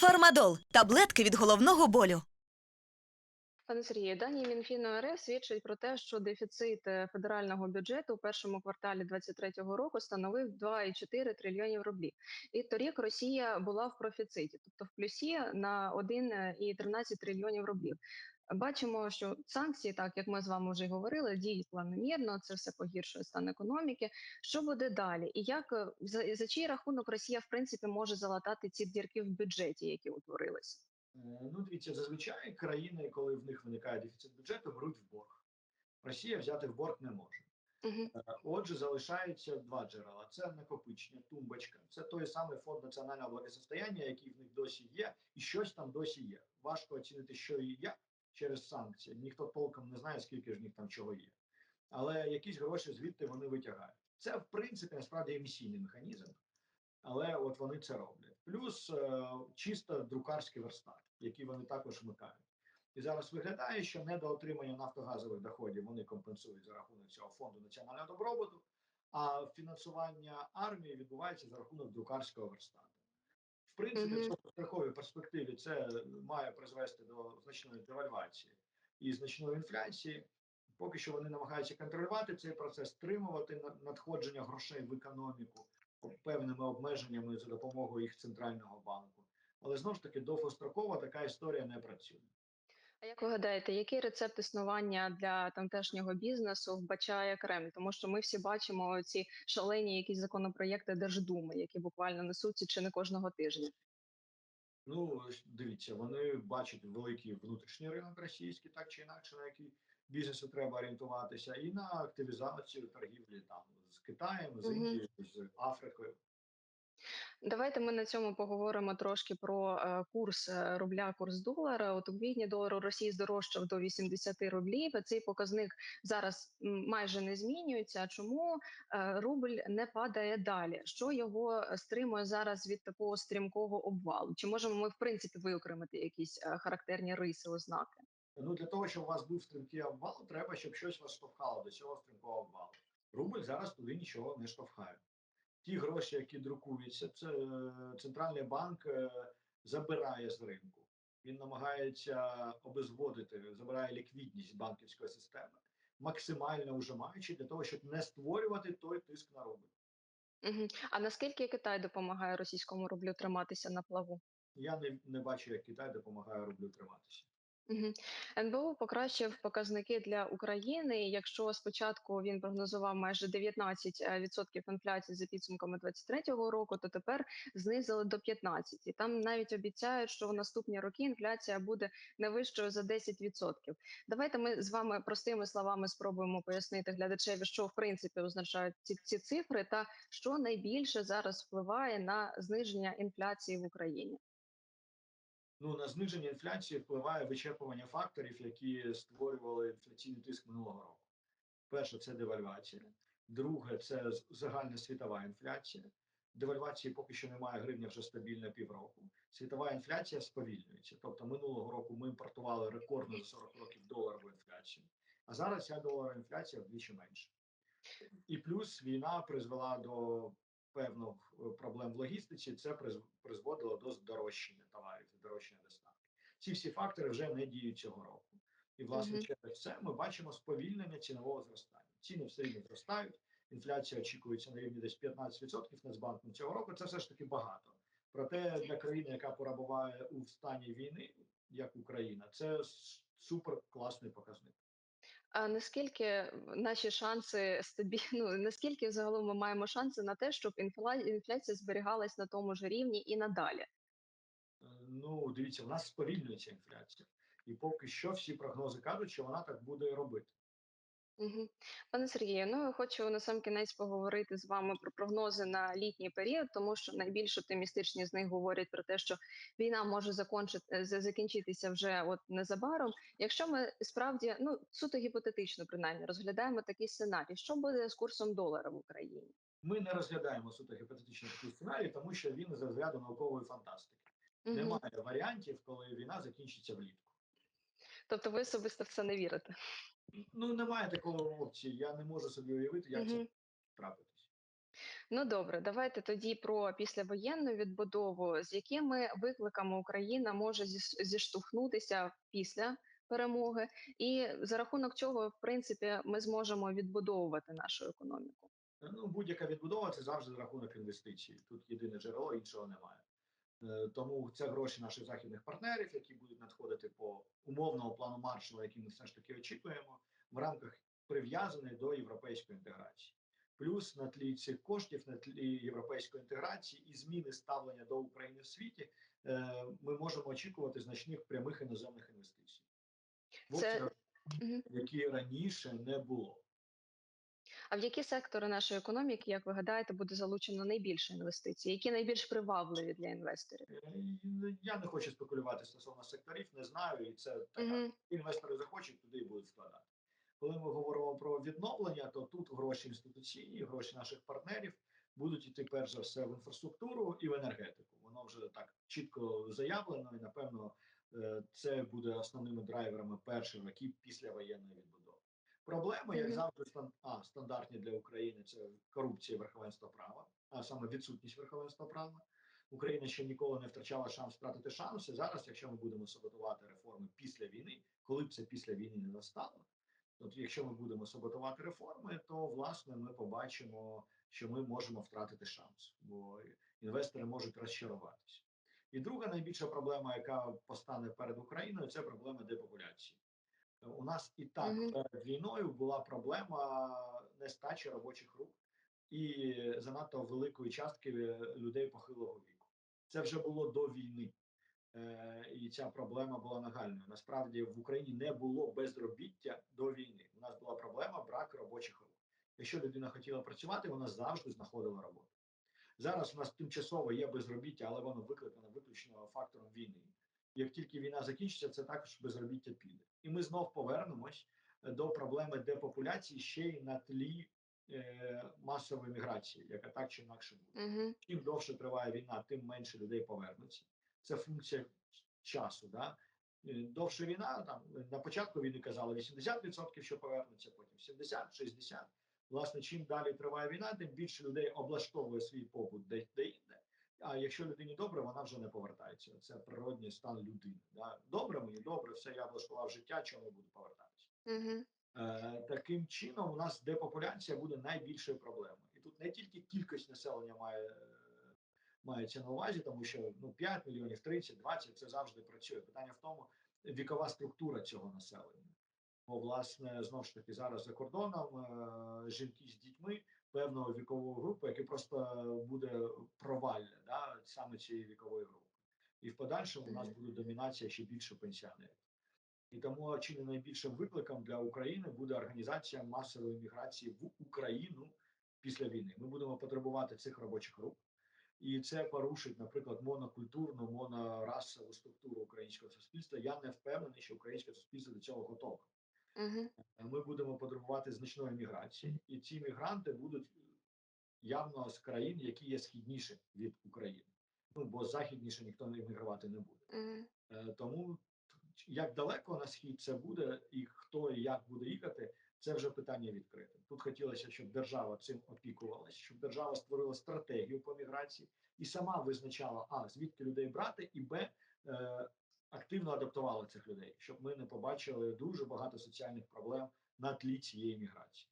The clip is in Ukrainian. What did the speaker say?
Фармадол таблетки від головного болю. Пане Сергію, дані Мінфіну РФ свідчать про те, що дефіцит е, федерального бюджету у першому кварталі 2023 року становив 2,4 трильйонів рублів. І торік Росія була в профіциті, тобто в плюсі на 1,13 трильйонів рублів. Бачимо, що санкції, так як ми з вами вже й говорили, діють планомірно. Це все погіршує стан економіки. Що буде далі? І як е, за, за чий рахунок Росія в принципі може залатати ці дірки в бюджеті, які утворились? Е, Ну, дивіться, зазвичай країни, коли в них виникає дефіцит бюджету, беруть в борг. Росія взяти в борг не може. Угу. Отже, залишаються два джерела: це накопичення, тумбочка, це той самий фонд національного благосостояння, який в них досі є, і щось там досі є. Важко оцінити, що і як через санкції. Ніхто толком не знає, скільки ж них там чого є. Але якісь гроші звідти вони витягають. Це в принципі насправді емісійний механізм, але от вони це роблять. Плюс е, чисто друкарський верстат, який вони також вмикають. І зараз виглядає, що недоотримання нафтогазових доходів вони компенсують за рахунок цього фонду національного добробуту, а фінансування армії відбувається за рахунок друкарського верстату. Принципі, в довгостроковій перспективі це має призвести до значної девальвації і значної інфляції. Поки що вони намагаються контролювати цей процес, стримувати надходження грошей в економіку певними обмеженнями за допомогою їх центрального банку. Але знову ж таки довгострокова така історія не працює. А як ви гадаєте, який рецепт існування для тамтешнього бізнесу вбачає Кремль? Тому що ми всі бачимо ці шалені якісь законопроєкти Держдуми, які буквально несуться чи не кожного тижня. Ну дивіться, вони бачать великий внутрішній ринок російський, так чи інакше, на який бізнесу треба орієнтуватися, і на активізацію торгівлі там з Китаєм, з Індією, з Африкою. Давайте ми на цьому поговоримо трошки про е, курс е, рубля, курс долара. От у квітні долар Росії здорожчав до 80 рублів. Цей показник зараз майже не змінюється. Чому е, рубль не падає далі? Що його стримує зараз від такого стрімкого обвалу? Чи можемо ми в принципі виокремити якісь характерні риси, ознаки? Ну для того, щоб у вас був стрімкий обвал, треба, щоб щось вас штовхало до цього стрімкого обвалу. Рубль зараз туди нічого не штовхає. Ті гроші, які друкуються, це е, центральний банк е, забирає з ринку. Він намагається обезводити, забирає ліквідність банківської системи, максимально ужимаючи для того, щоб не створювати той тиск на рубль. Угу. А наскільки Китай допомагає російському рублю триматися на плаву? Я не, не бачу, як Китай допомагає рублю триматися. Мгм. НБУ покращив показники для України. Якщо спочатку він прогнозував майже 19% інфляції за підсумками 2023 року, то тепер знизили до 15%. І там навіть обіцяють, що в наступні роки інфляція буде не вищою за 10%. Давайте ми з вами простими словами спробуємо пояснити глядачеві, що в принципі означають ці, ці цифри, та що найбільше зараз впливає на зниження інфляції в Україні. Ну на зниження інфляції впливає вичерпування факторів, які створювали інфляційний тиск минулого року. Перше це девальвація, друге це загальна світова інфляція. Девальвації поки що немає гривня вже стабільно півроку. Світова інфляція сповільнюється. Тобто минулого року ми імпортували рекордну за 40 років доларову інфляцію, а зараз ця доларова інфляція вдвічі менше. І плюс війна призвела до певних е, проблем в логістиці. Це приз- призводило до здорожчання товарів, здорожчання доставки. Ці всі фактори вже не діють цього року. І власне Мгм. через це ми бачимо сповільнення цінового зростання. Ціни все рівно зростають. Інфляція очікується на рівні десь 15% Нацбанком цього року. Це все ж таки багато. Проте для країни, яка перебуває у стані війни, як Україна, це супер класний показник. А наскільки наші шанси стабільно, ну, наскільки взагалом ми маємо шанси на те, щоб інфла- інфляція зберігалась на тому ж рівні і надалі? Е, Ну, дивіться, у нас сповільнюється інфляція, і поки що всі прогнози кажуть, що вона так буде робити. Пане Сергію, ну я хочу на сам кінець поговорити з вами про прогнози на літній період, тому що найбільш оптимістичні з них говорять про те, що війна може закончити закінчитися вже от незабаром. Якщо ми справді ну суто гіпотетично, принаймні розглядаємо такий сценарій, що буде з курсом долара в Україні? Ми не розглядаємо суто гіпотетичний такий сценарій, тому що він з розряду наукової фантастики. Мгм. Немає варіантів, коли війна закінчиться влітку. Тобто ви особисто в це не вірите? Ну немає такої опції. Я не можу собі уявити, як це трапитись. Ну добре, давайте тоді про післявоєнну відбудову. З якими викликами Україна може зіштовхнутися після перемоги, і за рахунок чого, в принципі, ми зможемо відбудовувати нашу економіку? Ну, будь-яка відбудова це завжди за рахунок інвестицій. Тут єдине джерело, іншого немає. Е, Тому це гроші наших західних партнерів, які будуть надходити по умовному плану маршала, який ми все ж таки очікуємо, в рамках прив'язаної до європейської інтеграції. Плюс на тлі цих коштів, на тлі європейської інтеграції і зміни ставлення до України в світі, е, ми можемо очікувати значних прямих іноземних інвестицій. Це- які раніше не було. А в які сектори нашої економіки, як ви гадаєте, буде залучено найбільше інвестицій? Які найбільш привабливі для інвесторів? Е, Я не хочу спекулювати стосовно секторів, не знаю, і це така Мгм. інвестори захочуть, туди і будуть вкладати. Коли ми говоримо про відновлення, то тут гроші інституційні, гроші наших партнерів будуть йти перш за все в інфраструктуру і в енергетику. Воно вже так чітко заявлено, і напевно е, це буде основними драйверами перших років після воєнної відбудови. Проблеми, як завжди, стан- а, стандартні для України це корупція, і верховенство права, а саме відсутність верховенства права. Україна ще ніколи не втрачала шанс втратити шанси. Зараз, якщо ми будемо саботувати реформи після війни, коли б це після війни не настало, от якщо ми будемо саботувати реформи, то власне ми побачимо, що ми можемо втратити шанс, бо інвестори можуть розчаруватися. І друга найбільша проблема, яка постане перед Україною, це проблема депопуляції. У нас і так перед війною була проблема нестачі робочих рук і занадто великої частки е, людей похилого віку. Це вже було до війни, е, і ця проблема була нагальною. Насправді в Україні не було безробіття до війни. У нас була проблема брак робочих рук. Якщо людина хотіла працювати, вона завжди знаходила роботу. Зараз у нас тимчасово є безробіття, але воно викликано виключно фактором війни. Як тільки війна закінчиться, це також безробіття піде. І ми знов повернемось е, до проблеми депопуляції ще й на тлі е, масової міграції, яка так чи інакше буде. Мгм. Чим довше триває війна, тим менше людей повернуться. Це функція часу. Да? Е, Довше війна там на початку війни казали 80%, що повернуться, потім 70, 60. Власне, чим далі триває війна, тим більше людей облаштовує свій побут де, де інде. А якщо людині добре, вона вже не повертається. Це природній стан людини. Да? Добре, мені добре, все я облаштував життя, чому я буду повертатися. Мгм. Е, таким чином, у нас депопуляція буде найбільшою проблемою. І тут не тільки кількість населення має, мається на увазі, тому що ну 5 мільйонів, 30, 20 це завжди працює. Питання в тому, вікова структура цього населення. Бо, власне, знову ж таки, зараз за кордоном е, жінки з дітьми певної вікової групи, яке просто буде провалля да, саме цієї вікової групи. І в подальшому у нас буде домінація ще більше пенсіонерів. І тому чи не найбільшим викликом для України буде організація масової міграції в Україну після війни. Ми будемо потребувати цих робочих рук, і це порушить, наприклад, монокультурну, монорасову структуру українського суспільства. Я не впевнений, що українське суспільство до цього готове. Мгм. Ми будемо потребувати значної міграції, і ці мігранти будуть явно з країн, які є східніше від України. Ну бо західніше ніхто не мігрувати не буде. Е, Тому як далеко на схід це буде, і хто і як буде їхати, це вже питання відкрите. Тут хотілося, щоб держава цим опікувалася, щоб держава створила стратегію по міграції і сама визначала а звідки людей брати, і б е, активно адаптували цих людей, щоб ми не побачили дуже багато соціальних проблем на тлі цієї міграції.